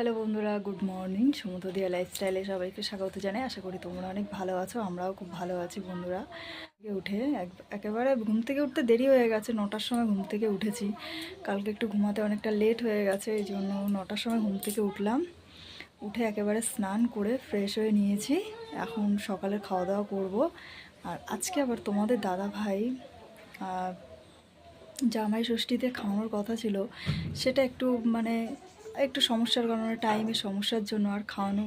Hello বন্ধুরা, good morning. সমুদ্র দিয়া লাইফস্টাইলে সবাইকে স্বাগত জানাই। আশা করি তোমরা অনেক ভালো আছো, আমরাও খুব ভালো আছি বন্ধুরা। উঠে এক- একেবারে ঘুম থেকে উঠতে দেরি হয়ে গেছে, নটার সময় ঘুম থেকে উঠেছি। কালকে একটু ঘুমাতে অনেকটা লেট হয়ে গেছে, এই জন্য নটার সময় ঘুম থেকে উঠলাম। উঠে একেবারে স্নান করে ফ্রেশ হয়ে নিয়েছি। এখন সকালে খাওয়া দাওয়া করব। আর আজকে আবার তোমাদের দাদা ভাই জামাই ষষ্ঠীতে খাওয়ানোর কথা ছিল। সেটা একটু মানে একটু সমস্যার কারণে টাইমের সমস্যার জন্য আর খাওয়ানো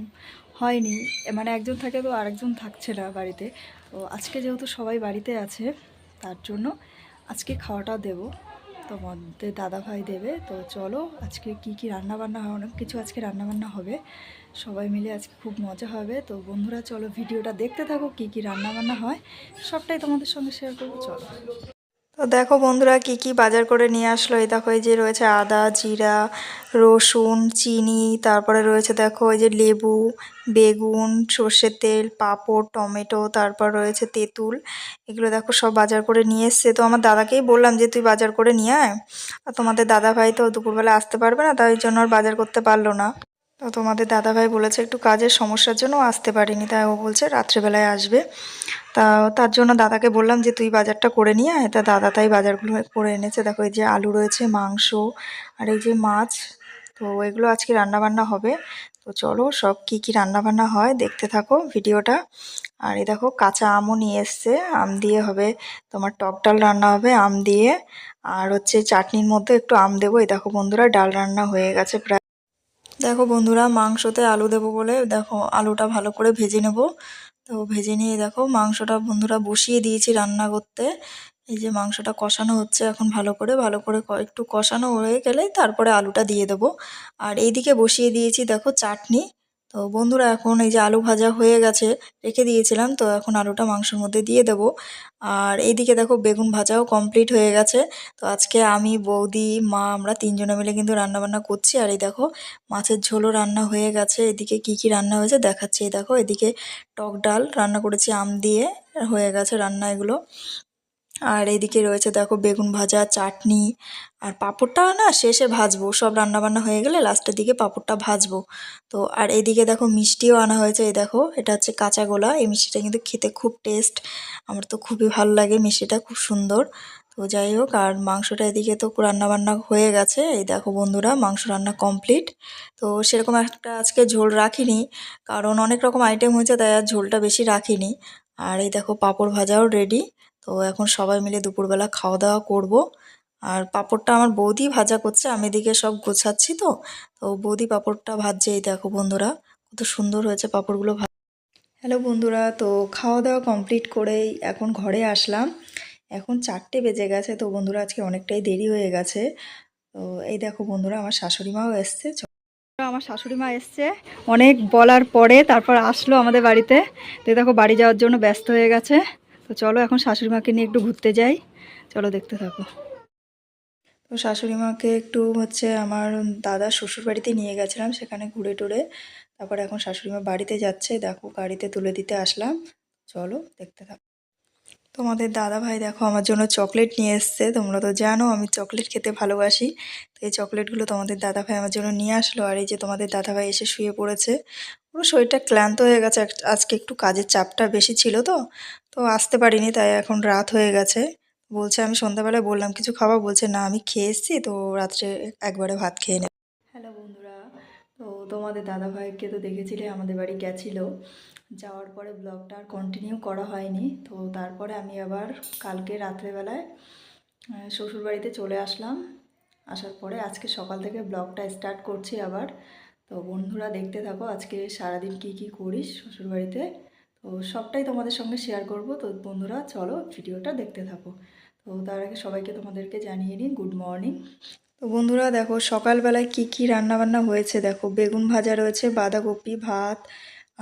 হয়নি। মানে একজন থাকে তো আরেকজন থাকছে না বাড়িতে। তো আজকে যেহেতু সবাই বাড়িতে আছে, তার জন্য আজকে খাওয়াটা দেব। তোমাদের দাদা ভাই দেবে। তো চলো আজকে কি কি রান্না বান্না হয়, অনেক কিছু আজকে রান্না বান্না হবে। সবাই মিলে আজকে খুব মজা হবে। তো বন্ধুরা, চলো ভিডিওটা দেখতে থাকো কি কি রান্না বান্না হয়। সবটাই তোমাদের সঙ্গে শেয়ার করব। চলো। তো দেখো বন্ধুরা কি কি বাজার করে নিয়ে আসলো। এই দেখো, এই যে রয়েছে আদা, জিরা, রসুন, চিনি, তারপরে রয়েছে দেখো এই যে লেবু, বেগুন, সর্ষের তেল, পাঁপড়, টমেটো, তারপর রয়েছে তেঁতুল। এগুলো দেখো সব বাজার করে নিয়ে এসছে। তো আমার দাদাকেই বললাম যে, তুই বাজার করে নিয়ে আয়। আর তোমাদের দাদা ভাই তো দুপুরবেলা আসতে পারবে না, তাই জন্য আর বাজার করতে পারল না। তো তোমাদের দাদাভাই বলেছে একটু কাজের সমস্যার জন্য আসতে পারিনি, তাই ও বলছে রাত্রেবেলায় আসবে। তা তার জন্য দাদাকে বললাম যে, তুই বাজারটা করে নিয়ে আয়। তা দাদা তাই বাজারগুলো করে এনেছে। দেখো, এই যে আলু রয়েছে, মাংস আর এই যে মাছ। তো এগুলো আজকে রান্না বান্না হবে। তো চলো, সব কি কি রান্না বান্না হয় দেখতে থাকো ভিডিওটা। আর এই দেখো, কাঁচা আমও নিয়ে এসছে। আম দিয়ে হবে, তোমার টক ডাল রান্না হবে আম দিয়ে। আর হচ্ছে চাটনির মধ্যে একটু আম দেবো। এই দেখো বন্ধুরা, ডাল রান্না হয়ে গেছে প্রায়। দেখো বন্ধুরা, মাংসতে আলু দেবো বলে, দেখো আলুটা ভালো করে ভেজে নেব। তো ভেজে নিয়ে দেখো মাংসটা বন্ধুরা বসিয়ে দিয়েছি রান্না করতে। এই যে মাংসটা কষানো হচ্ছে এখন ভালো করে ভালো করে একটু কষানো হয়ে গেলে তারপরে আলুটা দিয়ে দেবো। আর এইদিকে বসিয়ে দিয়েছি দেখো চাটনি। তো বন্ধুরা, এখন এই যে আলু ভাজা হয়ে গেছে, রেখে দিয়েছিলাম, তো এখন আলুটা মাংসের মধ্যে দিয়ে দেবো। আর এইদিকে দেখো, বেগুন ভাজাও কমপ্লিট হয়ে গেছে। তো আজকে আমি, বৌদি, মা, আমরা তিনজনে মিলে কিন্তু রান্নাবান্না করছি। আর এই দেখো, মাছের ঝোলও রান্না হয়ে গেছে। এদিকে কি কি রান্না হয়েছে দেখাচ্ছি। এই দেখো, এদিকে টক ডাল রান্না করেছি, আম দিয়ে হয়ে গেছে রান্না এগুলো। আর এইদিকে রয়েছে দেখো বেগুন ভাজা, চাটনি আর পাঁপড়টা না শেষে ভাজবো। সব রান্নাবান্না হয়ে গেলে লাস্টের দিকে পাঁপড়টা ভাজবো। তো আর এইদিকে দেখো মিষ্টিও আনা হয়েছে, এই দেখো। এটা হচ্ছে কাঁচা গোলা। এই মিষ্টিটা কিন্তু খেতে খুব টেস্ট। আমার তো খুবই ভালো লাগে মিষ্টিটা, খুব সুন্দর। তো যাই হোক, আর মাংসটা এদিকে তো রান্নাবান্না হয়ে গেছে। এই দেখো বন্ধুরা, মাংস রান্না কমপ্লিট। তো সেরকম একটা আজকে ঝোল রাখিনি, কারণ অনেক রকম আইটেম হয়েছে, তাই আর ঝোলটা বেশি রাখিনি। আর এই দেখো পাঁপড় ভাজাও রেডি তো এখন সবাই মিলে দুপুরবেলা খাওয়া দাওয়া করব। আর পাঁপড়টা আমার বৌদি ভাজা করছে, আমি এদিকে সব গোছাচ্ছি তো। তো বৌদি পাঁপড়টা ভাজছে, এই দেখো বন্ধুরা, কত সুন্দর হয়েছে পাঁপড়গুলো হ্যালো বন্ধুরা, তো খাওয়া দাওয়া কমপ্লিট করেই এখন ঘরে আসলাম। এখন চারটে বেজে গেছে, তো বন্ধুরা আজকে অনেকটাই দেরি হয়ে গেছে। তো এই দেখো বন্ধুরা, আমার শাশুড়ি মাও এসছে আমার শাশুড়ি মা এসছে। অনেক বলার পরে তারপর আসলো আমাদের বাড়িতে। তো দেখো বাড়ি যাওয়ার জন্য ব্যস্ত হয়ে গেছে। তো চলো এখন শাশুড়ি মাকে নিয়ে একটু ঘুরতে যাই। চলো দেখতে থাকো। তো শাশুড়ি মাকে একটু হচ্ছে আমার দাদা শ্বশুর বাড়িতে নিয়ে গেছিলাম সেখানে ঘুরে টুরে। তারপর এখন শাশুড়ি মা বাড়িতে যাচ্ছে। দেখো গাড়িতে তুলে দিতে আসলাম। চলো দেখতে থাকো। তোমাদের দাদা ভাই দেখো আমার জন্য চকলেট নিয়ে এসছে। তোমরা তো জানো আমি চকলেট খেতে ভালোবাসি। তো এই চকলেটগুলো তোমাদের দাদা ভাই আমার জন্য নিয়ে আসলো। আর এই যে তোমাদের দাদা ভাই এসে শুয়ে পড়েছে। পুরো শরীরটা ক্লান্ত হয়ে গেছে। আজকে একটু কাজের চাপটা বেশি ছিল তো তো আসতে পারিনি, তাই এখন রাত হয়ে গেছে। বলছে, আমি সন্ধ্যাবেলায় বললাম, কিছু খাওয়া বলছে, না, আমি খেয়ে এসেছি, তো রাত্রে একবারে ভাত খেয়ে নেব। হ্যালো বন্ধুরা, তো তোমাদের দাদা ভাইকে তো দেখেছিলে, আমাদের বাড়ি গেছিল। যাওয়ার পরে ব্লগটা আর কন্টিনিউ করা হয়নি, তো তারপরে আমি আবার কালকে রাত্রেবেলায় শ্বশুরবাড়িতে চলে আসলাম। আসার পরে আজকে সকাল থেকে ব্লগটা স্টার্ট করছি আবার। তো বন্ধুরা দেখতে থাকো, আজকে সারাদিন কি কি করিস শ্বশুরবাড়িতে? তো সবটাই তোমাদের সঙ্গে শেয়ার করব। তো বন্ধুরা, চলো ভিডিওটা দেখতে থাকো। তো তার আগে সবাইকে তোমাদেরকে জানিয়ে নিই গুড মর্নিং তো বন্ধুরা দেখো, সকালবেলায় কি কি রান্না বান্না হয়েছে দেখো। বেগুন ভাজা রয়েছে, বাঁধাকপি, ভাত,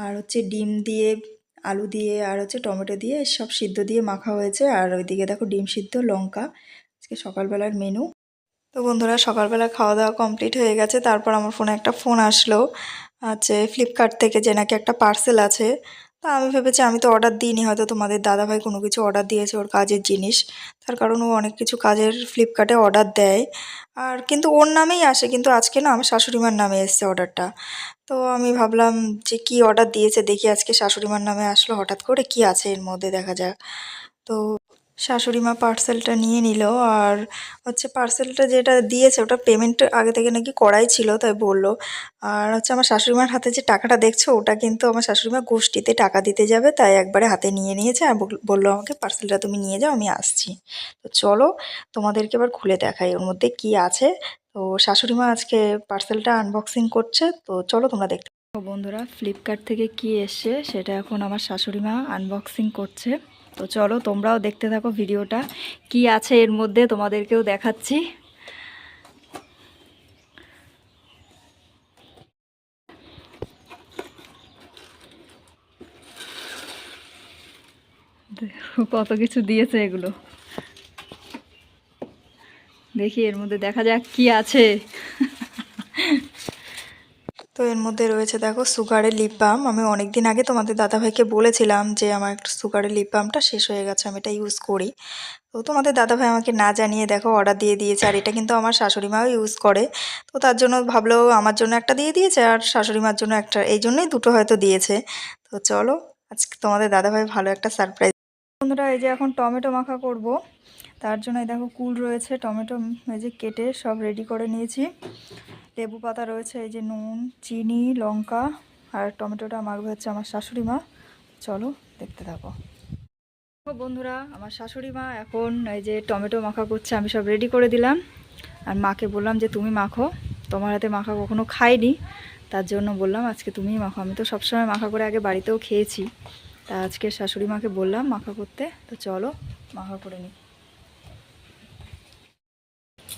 আর হচ্ছে ডিম দিয়ে, আলু দিয়ে, আর হচ্ছে টমেটো দিয়ে সব সিদ্ধ দিয়ে মাখা হয়েছে। আর ওইদিকে দেখো ডিম সিদ্ধ, লঙ্কা। আজকে সকালবেলার মেনু তো বন্ধুরা, সকালবেলা খাওয়া দাওয়া কমপ্লিট হয়ে গেছে। তারপর আমার ফোনে একটা ফোন আসলো আছে ফ্লিপকার্ট থেকে যে নাকি একটা পার্সেল আছে। তা আমি ভেবেছি, আমি তো অর্ডার দিইনি, হয়তো তোমাদের দাদাভাই কোনো কিছু অর্ডার দিয়েছে ওর কাজের জিনিস। তার কারণ ও অনেক কিছু কাজের ফ্লিপকার্টে অর্ডার দেয়। আর কিন্তু ওর নামেই আসে, কিন্তু আজকে না আমার শাশুড়িমার নামে এসছে অর্ডারটা তো আমি ভাবলাম যে কি অর্ডার দিয়েছে, দেখি আজকে শাশুড়িমার নামে আসলো, হঠাৎ করে কি আছে এর মধ্যে দেখা যাক। তো শাশুড়ি মা পার্সেলটা নিয়ে নিল আর হচ্ছে পার্সেলটা যেটা দিয়েছে ওটা পেমেন্ট আগে থেকে নাকি করাই ছিল, তাই বলল। আর হচ্ছে আমার শাশুড়িমার হাতে যে টাকাটা দেখছ, ওটা কিন্তু আমার শাশুড়িমা গোষ্ঠীতে টাকা দিতে যাবে, তাই একবারে হাতে নিয়ে নিয়েছে আর বল- বলল আমাকে পার্সেলটা তুমি নিয়ে যাও, আমি আসছি। তো চলো, তোমাদেরকে এবার খুলে দেখাই ওর মধ্যে কি আছে। তো শাশুড়িমা আজকে পার্সেলটা আনবক্সিং করছে, তো চলো তোমরা দেখতে বন্ধুরা ফ্লিপকার্ট থেকে কি এসছে, সেটা এখন আমার শাশুড়িমা আনবক্সিং করছে। তো চলো, তোমরাও দেখতে থাকো ভিডিওটা, কি আছে এর মধ্যে তোমাদেরকেও দেখাচ্ছি। কত কিছু দিয়েছে এগুলো। দেখি এর মধ্যে দেখা যাক কি আছে। তো এর মধ্যে রয়েছে, দেখো, সুগারের লিপ বাম আমি অনেক দিন আগে তোমাদের দাদাভাইকে বলেছিলাম যে, আমার একটু সুগারের লিপ বামটা শেষ হয়ে গেছে, আমি এটা ইউজ করি। তো তোমাদের দাদাভাই আমাকে না জানিয়ে, দেখো অর্ডার দিয়ে দিয়েছে, আর এটা কিন্তু আমার শাশুড়ি মাও ইউজ করে। তো তার জন্য ভাবলো, আমার জন্য একটা দিয়ে দিয়েছে, আর শাশুড়ি মার জন্য একটা, এই জন্যই দুটো হয়তো দিয়েছে। তো চলো, আজকে তোমাদের দাদাভাই ভালো একটা সারপ্রাইজ বন্ধুরা, এই যে এখন টমেটো মাখা করব, তার জন্য দেখো কুল রয়েছে, টমেটো এই যে কেটে সব রেডি করে নিয়েছি। লেবু পাতা রয়েছে, এই যে নুন, চিনি, লঙ্কা আর টমেটোটা মাখবে হচ্ছে আমার শাশুড়ি মা। চলো দেখতে থাকো। বন্ধুরা, আমার শাশুড়ি মা এখন এই যে টমেটো মাখা করছে, আমি সব রেডি করে দিলাম। আর মাকে বললাম যে, তুমি মাখো। তোমার হাতে মাখা কখনো খাইনি, তার জন্য বললাম, আজকে তুমিই মাখো। আমি তো সবসময় মাখা করে আগে বাড়িতেও খেয়েছি। তা আজকে শাশুড়ি মাকে বললাম মাখা করতে। তো চলো, মাখা করে নিই।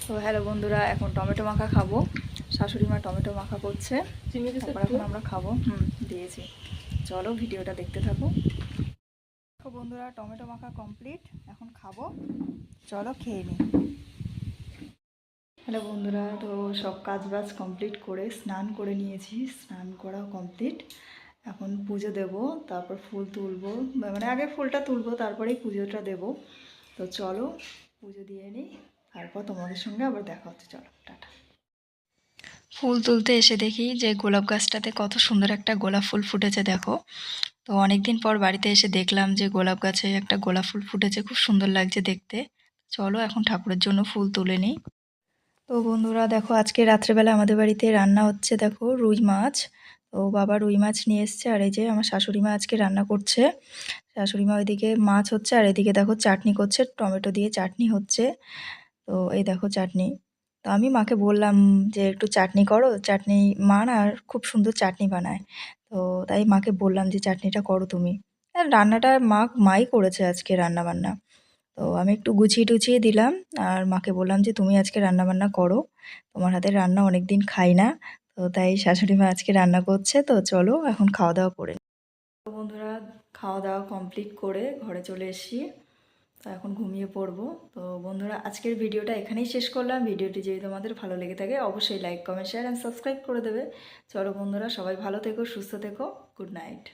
তো হ্যালো বন্ধুরা এখন টমেটো মাখা খাব। শাশুড়ি মা টমেটো মাখা করছে। তারপর এখন আমরা খাব। হুম দিয়েছি। চলো ভিডিওটা দেখতে থাকো। দেখো বন্ধুরা টমেটো মাখা কমপ্লিট। এখন খাব। চলো খেয়ে নিই হ্যালো বন্ধুরা তো সব কাজ বাজ কমপ্লিট করে স্নান করে নিয়েছি। স্নান করাও কমপ্লিট। এখন পুজো দেব তারপর ফুল তুলবো। মানে আগে ফুলটা তুলবো তারপরেই পুজোটা দেব। তো চলো পুজো দিয়ে নিই তারপর তোমাদের সঙ্গে আবার দেখা হচ্ছে, চলো, টাটা। ফুল তুলতে এসে দেখি যে গোলাপ গাছটাতে কত সুন্দর একটা গোলাপ ফুল ফুটেছে, দেখো। তো অনেক দিন পর বাড়িতে এসে দেখলাম যে গোলাপ গাছে একটা গোলাপ ফুল ফুটেছে, খুব সুন্দর লাগছে দেখতে। চলো এখন ঠাকুরের জন্য ফুল তুলে নিই। তো বন্ধুরা, দেখো, আজকে রাত্রেবেলা আমাদের বাড়িতে রান্না হচ্ছে, দেখো, রুই মাছ। তো বাবা রুই মাছ নিয়ে এসছে, আর এই যে আমার শাশুড়ি মা আজকে রান্না করছে। শাশুড়ি মা ওইদিকে মাছ হচ্ছে, আর এদিকে দেখো, চাটনি করছে, টমেটো দিয়ে চাটনি হচ্ছে। তো এই দেখো চাটনি। তো আমি মাকে বললাম যে, একটু চাটনি করো। চাটনি, মা না আর খুব সুন্দর চাটনি বানায়। তো তাই মাকে বললাম যে, চাটনিটা করো তুমি। আর রান্নাটা মা, মাই করেছে আজকে রান্না বান্না তো আমি একটু গুছিয়ে টুছিয়ে দিলাম। আর মাকে বললাম যে, তুমি আজকে রান্না বান্না করো। তোমার হাতের রান্না অনেক দিন খাই না। তো তাই শাশুড়ি মা আজকে রান্না করছে। তো চলো এখন খাওয়া দাওয়া করে বন্ধুরা, খাওয়া দাওয়া কমপ্লিট করে ঘরে চলে এসেছি। তো এখন ঘুমিয়ে পড়ব। তো বন্ধুরা, আজকের ভিডিওটা এখানেই শেষ করলাম। ভিডিওটি যদি তোমাদের ভালো লেগে থাকে, অবশ্যই like comment share and subscribe করে দেবে। চলো বন্ধুরা, সবাই ভালো থেকো, সুস্থ থেকো। Good night